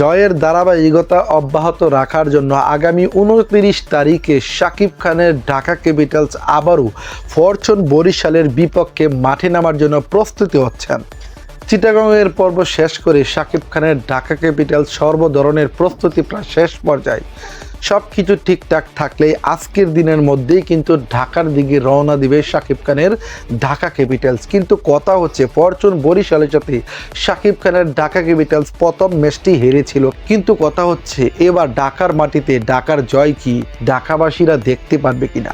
জয়ের ধারাবাহিকতা অব্যাহত রাখার জন্য আগামী উনত্রিশ তারিখে শাকিব খানের ঢাকা ক্যাপিটালস আবারও ফরচুন বরিশালের বিপক্ষে মাঠে নামার জন্য প্রস্তুতি হচ্ছেন। চিটাগংয়ের পর্ব শেষ করে শাকিব খানের ঢাকা ক্যাপিটাল সর্ব ধরনের প্রস্তুতি প্রায় শেষ পর্যায়ে। সব কিছু ঠিকঠাক থাকলে আজকের দিনের মধ্যেই কিন্তু ঢাকার দিকে রওনা দিবে শাকিব খানের ঢাকা ক্যাপিটালস। কিন্তু কথা হচ্ছে ফরচুন বরিশালের সাথে শাকিব খানের ঢাকা ক্যাপিটালস প্রথম ম্যাচটি হেরেছিল। কিন্তু কথা হচ্ছে, এবার ঢাকার মাটিতে ঢাকার জয় কি ঢাকাবাসীরা দেখতে পারবে কিনা?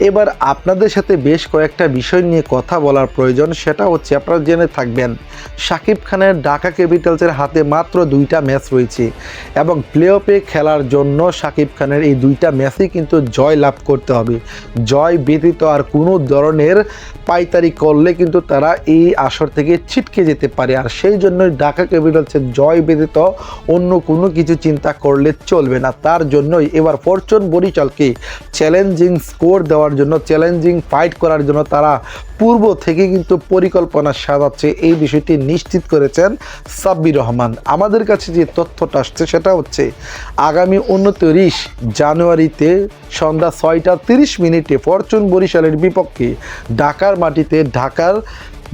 এবার আপনাদের সাথে বেশ কয়েকটা বিষয় নিয়ে কথা বলার প্রয়োজন, সেটা হচ্ছে আপনারা জেনে থাকবেন শাকিব খানের ঢাকা ক্যাপিটালসের হাতে মাত্র দুইটা ম্যাচ রয়েছে এবং প্লে অফে খেলার জন্য শাকিব খানের এই দুইটা ম্যাচই কিন্তু জয় লাভ করতে হবে। জয় ব্যতীত আর কোনো ধরনের পাইতারি করলে কিন্তু তারা এই আসর থেকে ছিটকে যেতে পারে আর সেই জন্যই ঢাকা ক্যাপিটালসের জয় ব্যতীত অন্য কোনো কিছু চিন্তা করলে চলবে না। তার জন্যই এবার ফরচুন বরিশালকে চ্যালেঞ্জিং স্কোর দেওয়ার জন্য চ্যালেঞ্জিং ফাইট করার জন্য তারা পূর্ব থেকে কিন্তু পরিকল্পনা সাজাচ্ছে। এই বিষয়টি নিশ্চিত করেছেন সাব্বির রহমান। আমাদের কাছে যে তথ্যটা আসছে সেটা হচ্ছে, আগামী উনত্রিশ জানুয়ারিতে সন্ধ্যা ছয়টা তিরিশ মিনিটে ফরচুন বরিশালের বিপক্ষে ঢাকার মাটিতে ঢাকার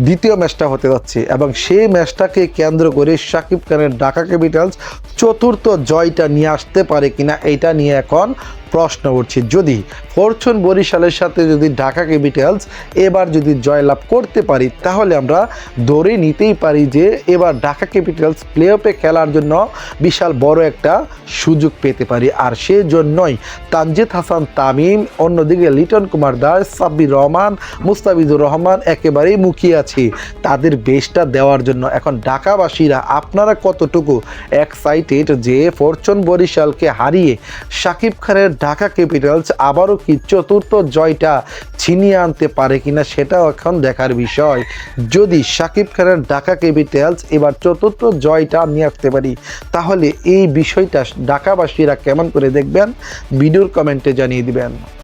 দ্বিতীয় ম্যাচটা হতে যাচ্ছে এবং সেই ম্যাচটাকে কেন্দ্র করে শাকিব খানের ঢাকা ক্যাপিটালস চতুর্থ জয়টা নিয়ে আসতে পারে কিনা এটা নিয়ে এখন প্রশ্ন উঠছে। যদি ফরচুন বরিশালের সাথে যদি ঢাকা ক্যাপিটালস এবার যদি জয়লাভ করতে পারি, তাহলে আমরা ধরে নিতেই পারি যে এবার ঢাকা ক্যাপিটালস প্লে অফে খেলার জন্য বিশাল বড় একটা সুযোগ পেতে পারি। আর সেই জন্যই তানজিদ হাসান তামিম, অন্যদিকে লিটন কুমার দাস, সাব্বির রহমান, মুস্তাফিজুর রহমান একেবারেই মুখিয়ে আছে তাদের বেশটা দেওয়ার জন্য। এখন ঢাকাবাসীরা আপনারা কতটুকু এক্সাইটেড যে ফরচুন বরিশালকে হারিয়ে শাকিব খানের ঢাকা ক্যাপিটালস আবারও কি চতুর্থ জয়টা ছিনিয়ে আনতে পারে কিনা সেটাও এখন দেখার বিষয়। যদি শাকিব খানের ঢাকা ক্যাপিটালস এবার চতুর্থ জয়টা নিয়ে আসতে পারি, তাহলে এই বিষয়টা ঢাকাবাসীরা কেমন করে দেখবেন? ভিডিওর কমেন্টে জানিয়ে দিবেন।